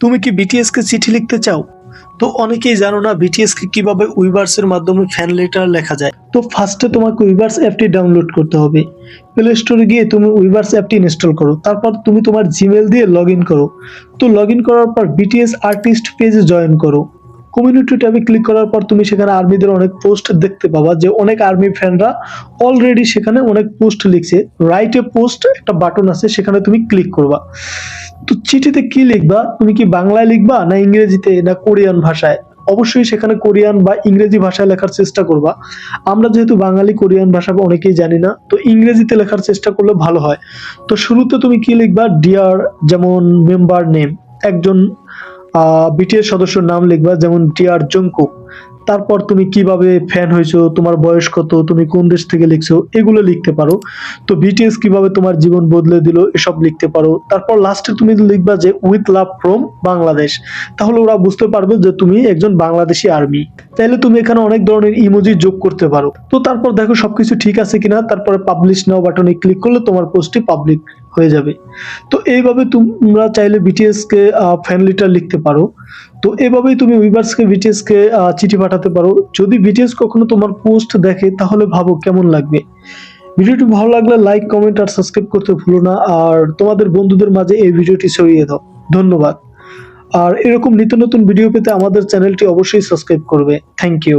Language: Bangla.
তুমি কি বিটিএস কে চিঠি লিখতে চাও? তো অনেকেই জানো না বিটিএস কে কীভাবে উইভার্স এর মাধ্যমে ফ্যান লেটার লেখা যায়। তো ফার্স্টে তোমাকে উইভার্স অ্যাপটি ডাউনলোড করতে হবে। প্লে স্টোরে গিয়ে তুমি উইভার্স অ্যাপটি ইনস্টল করো। তারপর তুমি তোমার জিমেল দিয়ে লগ করো। তো লগ করার পর বিটিএস আর্টিস্ট পেজে জয়েন করো। কমিউনিটি ট্যাবে ক্লিক করার পর তুমি সেখানে আর্মিদের অনেক পোস্ট দেখতে পাবা যে অনেক আর্মি ফ্যানরা অলরেডি সেখানে অনেক পোস্ট লিখছে। রাইটে পোস্ট একটা বাটন আছে, সেখানে তুমি ক্লিক করবা। তো চিঠিতে কি লিখবা? তুমি কি বাংলায় লিখবা না ইংরেজিতে না কোরিয়ান ভাষায়? অবশ্যই সেখানে কোরিয়ান বা ইংরেজি ভাষায় লেখার চেষ্টা করবা। আমরা যেহেতু বাঙালি, কোরিয়ান ভাষা বা অনেকেই জানি না, তো ইংরেজিতে লেখার চেষ্টা করলে ভালো হয়। তো শুরুতে তুমি কি লিখবা? ডিয়ার যেমন মেম্বার নেম একজন বিটিএস সদস্যর নাম লিখবা, যেমন ডিয়ার জঙ্কুক তারপর তুমি কীভাবে ফ্যান হয়েছো, তোমার বয়স কত, তুমি কোন দেশ থেকে লিখছো, এগুলো লিখতে পারো। তো বিটিএস কীভাবে তোমার জীবন বদলে দিল, এসব লিখতে পারো। তারপর লাস্টে তুমি লিখবা যে উইথ লাভ ফ্রম বাংলাদেশ তাহলে ওরা বুঝতে পারবে যে, তুমি একজন বাংলাদেশি আর্মি। তাইলে তুমি এখানে অনেক ধরনের ইমোজি যোগ করতে পারো। তো তারপর দেখো সবকিছু ঠিক আছে কিনা, তারপরে পাবলিশ নাও বাটনে ক্লিক করলে তোমার পোস্টটি পাবলিক হয়ে যাবে। তো এইভাবে তোমরা চাইলে বিটিএস কে ফ্যান লিটার লিখতে পারো। তো এভাবেই তুমি উইভার্স কে বিটিএস কে চিঠি পাঠাতে পারো। যদি বিটিএস কখনো তোমার পোস্ট দেখে, তাহলে ভাবো কেমন লাগবে। ভিডিওটি ভালো লাগলে লাইক কমেন্ট আর সাবস্ক্রাইব করতে ভুলো না। আর তোমাদের বন্ধুদের মাঝে এই ভিডিওটি ছড়িয়ে দাও। ধন্যবাদ। আর এরকম নিত্য নতুন ভিডিও পেতে আমাদের চ্যানেলটি অবশ্যই সাবস্ক্রাইব করবে। Thank you